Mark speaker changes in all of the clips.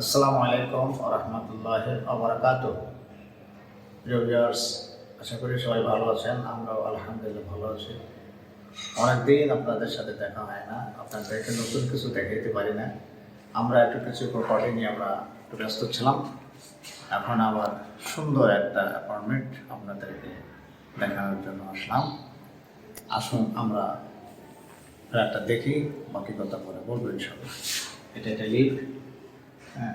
Speaker 1: আসসালামু আলাইকুম রহমতুল্লাহ আবরাকাত ভিউয়ার্স, আশা করি সবাই ভালো আছেন, আমরাও আলহামদুলিল্লাহ ভালো আছি। অনেকদিন আপনাদের সাথে দেখা হয় না, আপনাদেরকে নতুন কিছু দেখাইতে পারি না। আমরা একটু কিছু প্রপার্টি নিয়ে আমরা একটু ব্যস্ত ছিলাম। এখন আবার সুন্দর একটা অ্যাপার্টমেন্ট আপনাদেরকে দেখানোর জন্য আসলাম। আসুন আমরা ফ্ল্যাটটা দেখি, বাকি কথা পরে বলব ইনশাল্লাহ এটা একটা লিফট হ্যাঁ।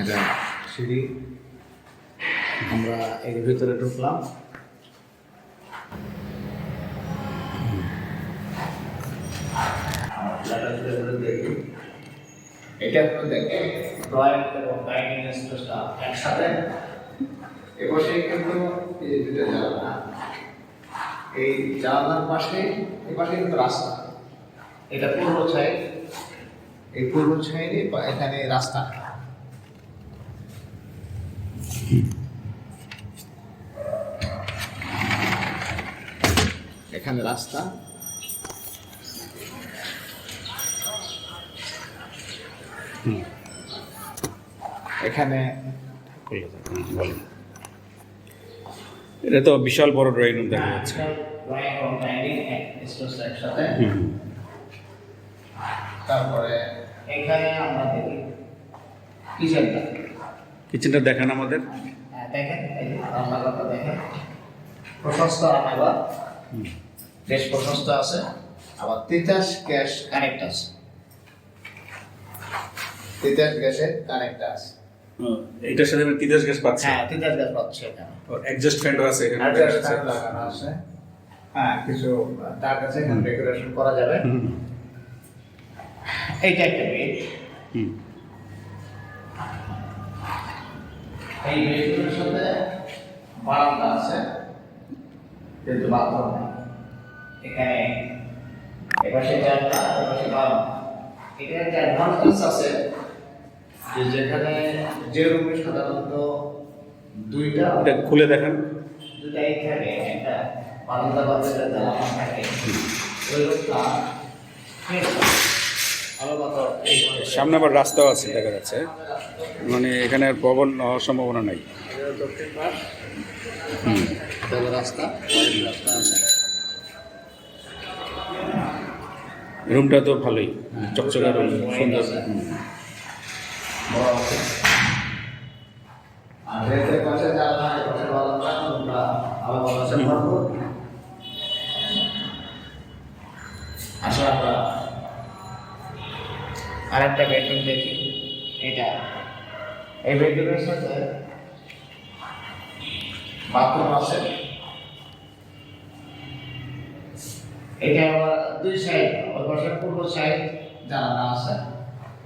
Speaker 1: এটা সিঁড়ি। আমরা এর ভিতরে ঢুকলাম। এটা এবং একসাথে। এপাশে এই দুটো জানলা। পাশে এই পাশে কিন্তু রাস্তা। এটা পূর্ব সাইড। এই পূর্ব সাইডে বা এখানে রাস্তা। এখানে রাস্তা। এখানে
Speaker 2: এটা তো বিশাল বড় ড্রয়িং রুম দেখা যাচ্ছে।
Speaker 1: তারপরে এখানে আমরা দেখি। কিচেনটা।
Speaker 2: কিচেনটা দেখান আমাদের।
Speaker 1: হ্যাঁ, দেখেন রান্নাঘরটা দেখেন। প্রশস্ত রান্নাঘর। বেশ প্রশস্ত আছে। আবার তিতাস গ্যাস কানেক্ট আছে। তিতাস গ্যাসের কানেক্ট আছে।
Speaker 2: এটার সাথে আমি তিতাস গ্যাস পাচ্ছি।
Speaker 1: হ্যাঁ তিতাস গ্যাস পাচ্ছে এখানে।
Speaker 2: অ্যাডজাস্ট ফ্যানও আছে এখানে
Speaker 1: অ্যাডজাস্ট ফ্যান লাগানো আছে। হ্যাঁ কিছু তার কাছে এখানে ডেকোরেশন করা যাবে। এইটা একটা বেড। এই বেডগুলোর সাথে বারান্দা আছে কিন্তু বাথরুম নেই। এখানে এপাশে জানলা এপাশে বারান্দা। এটা একটা অ্যাডভান্টেজ আছে যে যেখানে যে রুমে সাধারণত দুইটা
Speaker 2: এটা খুলে দেখান।
Speaker 1: দুটাই থাকে একটা বারান্দা বা যেটা থাকে। ওই রুমটা
Speaker 2: সামনে আবার রাস্তাও আছে, দেখা যাচ্ছে। মানে এখানে আর ভবন হওয়ার সম্ভাবনা নাই। রুমটা তো ভালোই, চকচকা রুম, সুন্দর
Speaker 1: এতে পাশে জানলা এ পাশে বারান্দা আমরা আলো বাতাসে ভরপুর আসলে আমরা আরেকটা বেডরুম দেখি। এটা। এই বেডরুমের সাথে বাথরুম আছে। এটা আবার দুই সাইড ওই পাশে পূর্ব সাইড জানালা আছে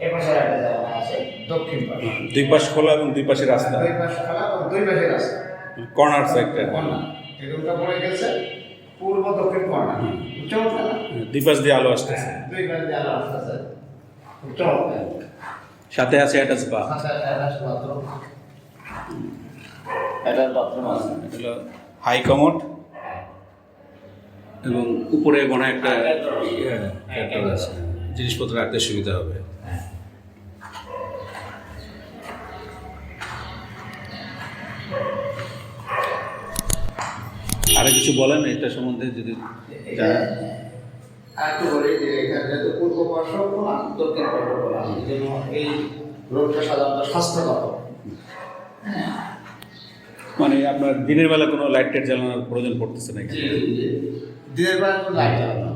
Speaker 1: এ পাশে একটা জানালা আছে দক্ষিণ পাশে।
Speaker 2: দুই পাশ খোলা এবং দুই পাশে রাস্তা।
Speaker 1: দুই পাশে খোলা এবং দুই পাশে রাস্তা।
Speaker 2: কর্নার সাইডটা।
Speaker 1: কর্নার। এই রুমটা পড়ে গেছে পূর্ব দক্ষিণ কর্নার।
Speaker 2: দুই পাশ দিয়ে আলো আসতেছে।
Speaker 1: দুই পাশে জানালা আসতেছে। উঠে উঠে
Speaker 2: সাথে আছে অ্যাটাচ বা
Speaker 1: অ্যাটাচ বাথরুম আছে।
Speaker 2: হলো হাই কমোড এবং উপরে মনে একটা ইয়ে, আছে। জিনিসপত্র রাখতে সুবিধা হবে। আরও কিছু বলেন এটা সম্বন্ধে যদি জানেন।
Speaker 1: বলি যে এখানে যেহেতু পূর্ব পার্শ্ব খোলা দক্ষিণ পার্শ্ব খোলা এই জন্য এই রোডটা সাধারণত স্বাস্থ্যগত
Speaker 2: মানে আপনার দিনের বেলা কোনো লাইট টাইট জ্বালানোর প্রয়োজন পড়তেছে না
Speaker 1: দিনের বেলা কোনো লাইট জ্বালানো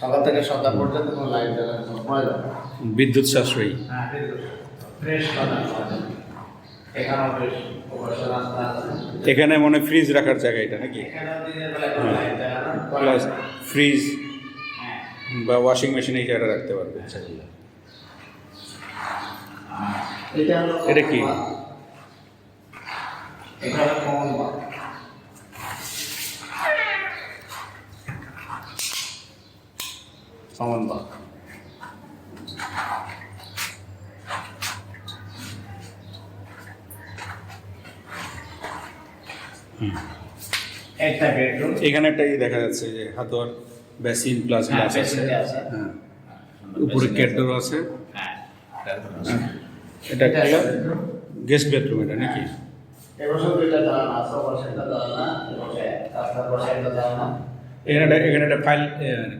Speaker 1: সকাল থেকে সন্ধ্যা পর্যন্ত কোনো লাইট জ্বালানো কোনো প্রয়োজন
Speaker 2: বিদ্যুৎ সাশ্রয়ী।
Speaker 1: হ্যাঁ ফ্রেশ। এখানেও ফ্রেশ
Speaker 2: এখানে মনে হয় ফ্রিজ রাখার জায়গা এটা নাকি? ফ্রিজ
Speaker 1: হ্যাঁ।
Speaker 2: বা ওয়াশিং মেশিনে এই জায়গাটা রাখতে পারবে।
Speaker 1: এটা
Speaker 2: কি?
Speaker 1: একটা বেডরুম
Speaker 2: এখানে একটা ই দেখা যাচ্ছে যে হাতোয়ার বেসিন প্লাস
Speaker 1: হ্যাঁ,
Speaker 2: গ্লাস আছে। হ্যাঁ। উপরে ক্যাটডোর আছে।
Speaker 1: হ্যাঁ
Speaker 2: এটা একটা গেস্ট বেডরুম এটা নাকি? এখানে একটা- এখানে একটা ফাইল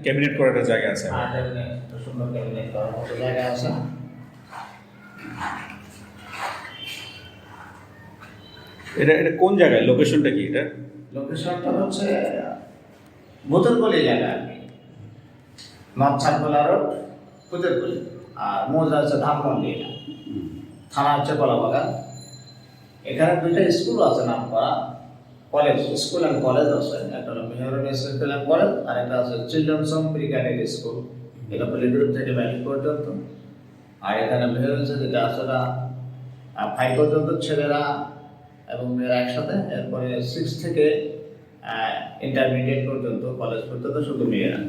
Speaker 2: ক্যাবিনেট করার একটা জায়গা আছে।
Speaker 1: জায়গা আছে।
Speaker 2: এটা এটা কোন জায়গায়? লোকেশনটা কি এটা?
Speaker 1: লোকেশনটা হচ্ছে বোতলকলি জায়গা। আর কি নর্থ সার্কুলা রোড কুতুরকলি আর মৌজা হচ্ছে ধানমন্ডি এটা। থানা হচ্ছে কলাবাগান। এখানে দুইটা স্কুল আছে নাম করা কলেজ স্কুল অ্যান্ড কলেজ আছে। একটা হলো মেহরুন স্কুল অ্যান্ড কলেজ আর একটা আছে children's home pre cadet school. এটা পল্লীগ্রুপ থেকে ভ্যালি পর্যন্ত। আর এখানে মেহরুন যেটা আছে না। ফাইভ পর্যন্ত ছেলেরা এবং মেয়েরা একসাথে। এরপরে সিক্স থেকে ইন্টারমিডিয়েট পর্যন্ত কলেজ পর্যন্ত শুধু মেয়েরা।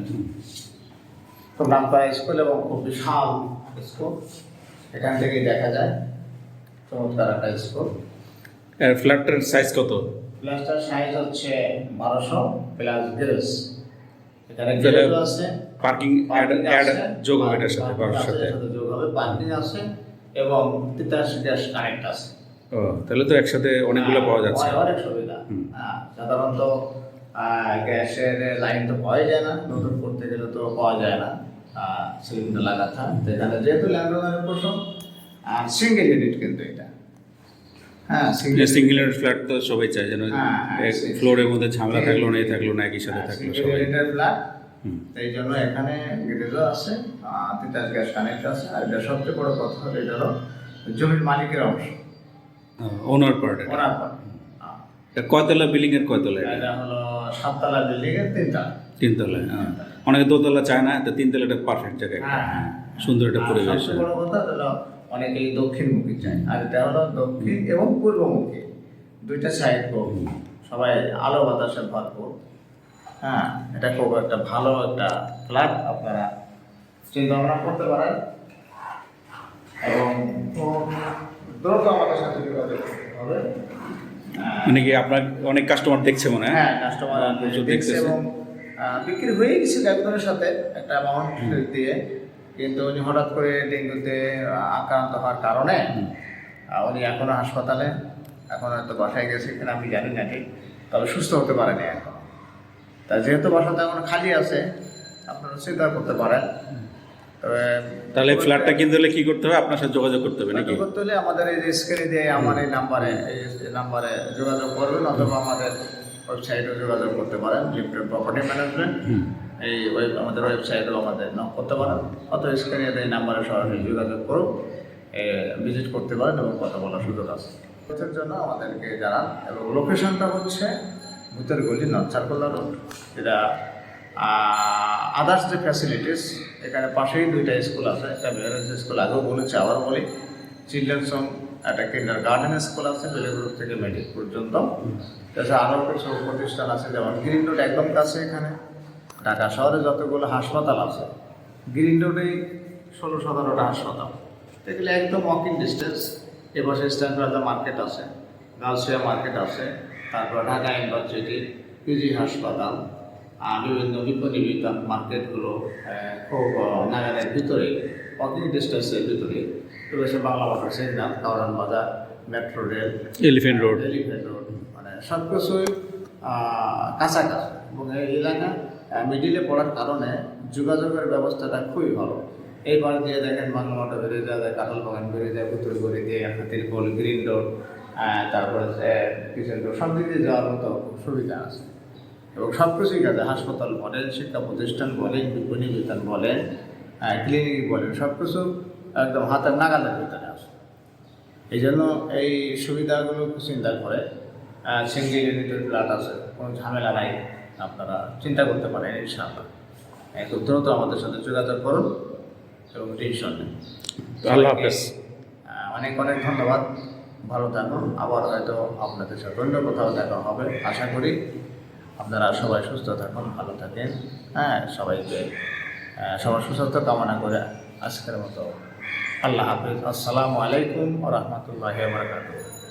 Speaker 1: খুব নাম করা স্কুল এবং খুব বিশাল স্কুল এখান থেকেই দেখা যায়। চমৎকার একটা স্কুল
Speaker 2: আর ফ্ল্যাটটার সাইজ কত?
Speaker 1: প্লাসটার সাইজ হচ্ছে বারোশো প্লাস গ্যারেজ এখানে
Speaker 2: তাহলে
Speaker 1: গ্যারেজও আছে
Speaker 2: পার্কিং অ্যাড যোগ হবে এটার সাথে বারোর সাথে।
Speaker 1: যোগ হবে পার্কিং আছে এবং তিতাশি গ্যাস কানেক্ট আছে।
Speaker 2: ও তাহলে তো একসাথে অনেকগুলো পাওয়া যাচ্ছে।
Speaker 1: হ্যাঁ, অনেক সুবিধা। হ্যাঁ, সাধারণত গ্যাসের লাইন তো পাওয়া যায় না নতুন করতে গেলে তো পাওয়া যায় না। সিলিন্ডার লাগাতে হয় তো এখানে যেহেতু ল্যান্ডলাইনের প্রথম আর সিঙ্গেল ইউনিট কিন্তু এটা। হ্যাঁ সিঙ্গেল
Speaker 2: সিঙ্গেল ফ্ল্যাট তো সবাই চায় যেন
Speaker 1: হ্যাঁ, হ্যাঁ,
Speaker 2: ফ্লোরের মধ্যে ঝামেলা থাকল না এই থাকল না একই সাথে থাকল
Speaker 1: সিঙ্গেল
Speaker 2: সবাই।
Speaker 1: ইউনিটের ফ্ল্যাট। এই জন্য এখানে গ্যারেজও আছে তিতাস গ্যাস কানেক্ট আছে আর এটা সবচেয়ে বড় কথা হলো এটা হলো জমির মালিকের অংশ।
Speaker 2: ওনার পার্ট
Speaker 1: ওনার পর
Speaker 2: এটা কয়তলা বিল্ডিং এর কয়তলা এটা
Speaker 1: হলো সাততলা বিল্ডিং এর তিনতলা।
Speaker 2: তিনতলা হ্যাঁ। অনেকে দোতলা চায় না তো তিনতলাটা পারফেক্ট জায়গা
Speaker 1: হ্যাঁ, হ্যাঁ।
Speaker 2: সুন্দর একটা পরিবেশ
Speaker 1: বড় কথা হলো অনেকেই দক্ষিণমুখী চায়। আর এটা হলো দক্ষিণ এবং পূর্বমুখী। দুইটা সাইড হোক সবাই আলো বাতাসে ভরপুর। হ্যাঁ এটা খুব একটা ভালো একটা ফ্ল্যাট আপনারা চিন্তা ভাবনা করতে পারেন। এবং দ্রুত আমাদের সাথে যোগাযোগ হবে। হ্যাঁ।
Speaker 2: মানে কি আপনার অনেক কাস্টমার দেখছে মনে হয়
Speaker 1: হ্যাঁ? কাস্টমার
Speaker 2: প্রচুর
Speaker 1: দেখছে এবং বিক্রি হয়ে গেছিল একজনের সাথে একটা অ্যামাউন্ট দিয়ে। কিন্তু উনি হঠাৎ করে ডেঙ্গুতে আক্রান্ত হওয়ার কারণে উনি এখনও হাসপাতালে এখন হয়তো বাসায় গেছে কিনা আমি জানি না ঠিক তবে সুস্থ হতে পারেনি এখন। তা যেহেতু বাসাতে এখন খালি আছে আপনারা চিন্তা করতে পারেন।
Speaker 2: তাহলে ফ্ল্যাটটা কিনতে হলে কি করতে হবে? আপনার সাথে যোগাযোগ করতে হবে নাকি?
Speaker 1: করতে হলে আমাদের এই স্ক্রিনে দিয়ে আমার এই নাম্বারে এই নাম্বারে যোগাযোগ করবেন অথবা আমাদের ওয়েবসাইটেও যোগাযোগ করতে পারেন লিফটেড প্রপার্টি ম্যানেজমেন্ট এই ওয়েব আমাদের ওয়েবসাইটেও আমাদের নক করতে পারেন। অথবা স্ক্রিনে এই নাম্বারে সরাসরি যোগাযোগ করুন ভিজিট করতে পারেন এবং কথা বলার সুযোগ আছে। এর জন্য আমাদেরকে জানান। এবং লোকেশনটা হচ্ছে ভূতের গলি নর্থ রোড এটা আদার্স যে ফ্যাসিলিটিস এখানে পাশেই দুইটা স্কুল আছে, একটা মেয়ারেন্স স্কুল আগেও বলেছে আবার বলি। চিলড্রেন্স হোম একটা কিন্ডার গার্ডেন স্কুল আছে বেলে থেকে মেডিক পর্যন্ত। তাছাড়া আরও কিছু প্রতিষ্ঠান আছে, যেমন গ্রিন রোড একদম কাছে এখানে। ঢাকা শহরে যতগুলো হাসপাতাল আছে গ্রিন রোডেই ষোলো, সতেরোটা হাসপাতাল। এগুলো একদম ওয়াকিং ডিস্টেন্স এপাশে স্ট্যান্ড প্লাজা মার্কেট আছে গালসিয়া মার্কেট আছে, তারপর ঢাকা ইউনিভার্সিটি পিজি হাসপাতাল বিভিন্ন বিপণী মার্কেটগুলো খুব নাগালের ভিতরে ওয়াকিং ডিস্টেন্সের ভিতরে রয়েছে বাংলা বাজার centre Karwan Bazar metro rail
Speaker 2: Elephant Road
Speaker 1: Elephant Road মানে সব কিছুই কাছাকাছি। এবং এই এলাকা মিডিলে পড়ার কারণে যোগাযোগের ব্যবস্থাটা খুবই ভালো। এই পার দিয়ে দেখেন বাংলা মাঠে বেরিয়ে যায় কাঁঠাল বাগান বেরিয়ে যায় পুতুল গড়ি দিয়ে হাতির পোল গ্রিন রোড তারপরে কিচেন রোড সব দিক দিয়ে যাওয়ার মতো সুবিধা আছে। এবং সব কিছুই কাজে হাসপাতাল বলেন শিক্ষা প্রতিষ্ঠান বলেন বিপণী বিতান বলেন ক্লিনিক বলেন সব কিছু একদম হাতের নাগালের ভিতরে আছে। এই জন্য এই সুবিধাগুলো চিন্তা করে সিঙ্গেল ইউনিটের ফ্ল্যাট আছে কোনো ঝামেলা নাই আপনারা চিন্তা করতে পারেন ইনশাআল্লাহ। এই খুব দ্রুত আমাদের সাথে যোগাযোগ করুন এবং টেনশন নেন।
Speaker 2: আল্লাহ
Speaker 1: অনেক অনেক ধন্যবাদ। ভালো থাকুন। আবার হয়তো আপনাদের সাথে অন্য কোথাও দেখা হবে আশা করি। আপনারা সবাই সুস্থ থাকুন, ভালো থাকেন। হ্যাঁ সবাইকে সবার সুস্বাস্থ্য কামনা করে আজকের মতো আল্লাহ হাফিজ। আসসালামু আলাইকুম ও রহমতুল্লাহ বারকাতুহ।